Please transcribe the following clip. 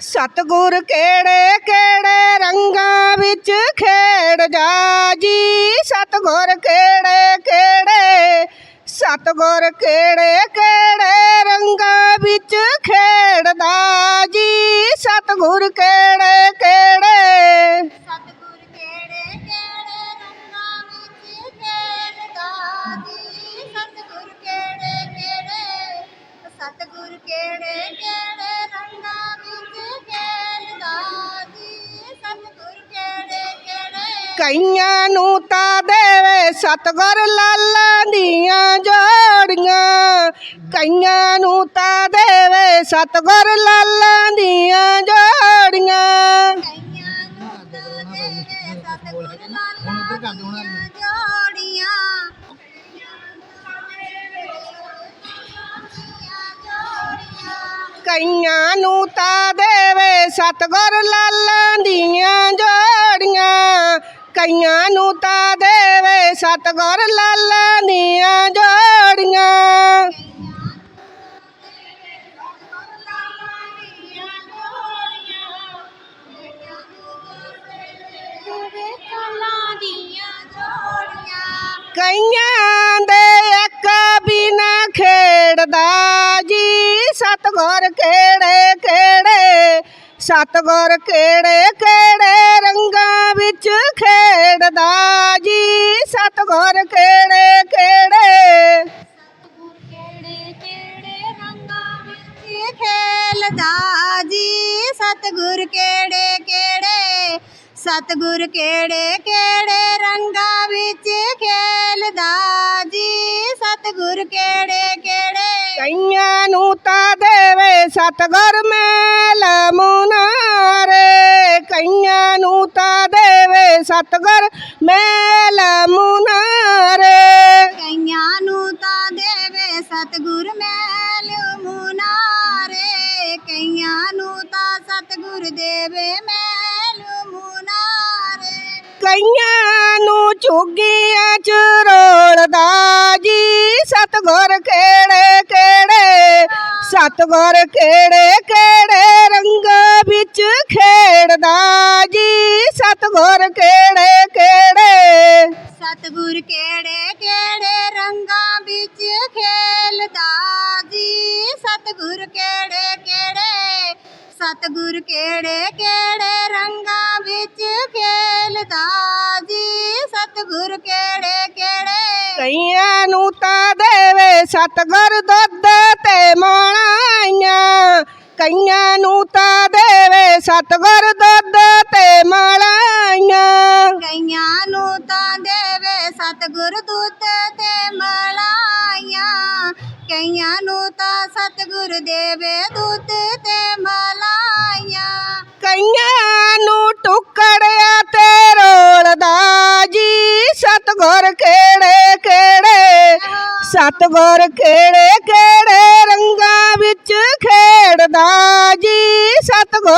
ਸਤਗੁਰ ਕਿਹੜੇ ਕਿਹੜੇ ਰੰਗਾਂ ਵਿੱਚ ਖੇਡਦਾ ਜੀ? ਸਤਗੁਰ ਕਿਹੜੇ ਕਿਹੜੇ? ਸਤਗੁਰ ਕਿਹੜੇ ਕਿਹੜੇ ਰੰਗਾਂ ਵਿੱਚ ਖੇਡਦਾ ਜੀ? ਸਤਗੁਰ ਕਿਹੜੇ ਕਿਹੜੇ? ਸਤਿਗੁਰ ਕਿਹੜੇ ਕਿਹੜੇ ਰੰਗਾਂ ਵਿੱਚ ਖੇਡਦਾ ਜੀ? ਸਤਿਗੁਰ ਕਿਹੜੇ ਕਿਹੜੇ? ਸਤਿਗੁਰ ਕਿਹੜੇ ਕਿਹੜੇ ਕਈਆਂ ਨੂੰ ਤਾਂ ਦੇਵੇ ਸਤਗੁਰ ਲਾਲਾਂ ਦੀਆਂ ਜੋੜੀਆਂ। ਕਈਆਂ ਨੂੰ ਤਾਂ ਦੇਵੇ ਸਤਗੁਰ ਲਾਲਾਂ ਦੀਆਂ ਜੋੜੀਆਂ। ਕਈਆਂ ਨੂੰ ਤਾਂ ਦੇਵੇ ਸਤਿਗੁਰ ਲਾਲਾਂ ਦੀਆਂ ਜੋੜੀਆਂ ਕਈਆਂ ਨੂੰ ਤਾਂ ਦੇਵੇ ਸਤਗੁਰ ਲਾਲਾਂ ਦੀਆਂ ਜੋੜੀਆਂ। ਕਈਆਂ ਜੋੜੀਆਂ ਕਈਆਂ ਦੇ ਇੱਕ ਬਿਨਾ ਖੇਡਦਾ ਜੀ ਸਤਗੁਰ ਕਿਹੜੇ ਕਿਹੜੇ ਸਤਗੁਰ ਕਿਹੜੇ ਕਿਹੜੇ ਸਤਿਗੁਰ ਕਿਹੜੇ ਕਿਹੜੇ? ਸਤਿਗੁਰ ਕਿਹੜੇ ਕਿਹੜੇ ਰੰਗਾਂ ਵਿੱਚ ਖੇਲਦਾ ਜੀ? ਸਤਿਗੁਰ ਕਿਹੜੇ ਕਿਹੜੇ? ਕਈਆਂ ਨੂੰ ਤਾਂ ਦੇਵੇ ਸਤਗੁਰ ਮੈਲ ਮੁਨਾਰੇ। ਕਈਆਂ ਨੂੰ ਤਾਂ ਦੇਵੇ ਸਤਗੁਰ ਮੈਲ ਮੁਨਾਰੇ। ਕਈਆਂ ਨੂੰ ਤਾਂ ਦੇਵੇ ਸਤਿਗੁਰ ਮੈਲ ਸਤਿਗੁਰ ਦੇਵੇ ਮੈਲ ਮੁਨਾਰੇ। ਕਈਆਂ ਨੂੰ ਝੁੱਗੀਆਂ ਚ ਰੋਲਦਾ ਜੀ ਸਤਗੁਰ ਕਿਹੜੇ ਕਿਹੜੇ? ਸਤਗੁਰ ਕਿਹੜੇ ਕਿਹੜੇ ਰੰਗਾਂ ਵਿੱਚ ਖੇਡਦਾ ਜੀ? ਸਤਗੁਰ ਕਿਹੜੇ ਕਿਹੜੇ? ਸਤਿਗੁਰ ਕਿਹੜੇ ਕਿਹੜੇ ਰੰਗਾਂ ਵਿੱਚ ਖੇਲਦਾ ਜੀ? ਸਤਿਗੁਰ ਕਿਹੜੇ ਸਤਿਗੁਰ ਕਿਹੜੇ ਕਿਹੜੇ ਰੰਗਾਂ ਵਿੱਚ ਖੇਲਦਾ ਜੀ? ਸਤਿਗੁਰ ਕਿਹੜੇ ਕਿਹੜੇ? ਕਈਆਂ ਨੂੰ ਤਾਂ ਦੇਵੇ ਸਤਗੁਰ ਦੁੱਧ ਤੇ ਮਲਾਈਆਂ। ਕਈਆਂ ਨੂੰ ਤਾਂ ਦੇਵੇ ਸਤਗੁਰ ਦੁੱਧ ਤੇ ਮਲਾਈਆਂ। ਕਈਆਂ ਨੂੰ ਤਾਂ ਦੇਵੇ ਸਤਿਗੁਰ ਦੁੱਧ ਤੇ ਮਲਾਈਆਂ। ਕਈਆਂ ਨੂੰ ਤਾਂ ਸਤਿਗੁਰ ਦੇਵੇ ਦੁੱਧ ਬਾਰ ਕਿਹੜੇ ਕਿਹੜੇ ਰੰਗਾਂ ਵਿੱਚ ਖੇਡਦਾ ਜੀ ਸਤਗੁਰ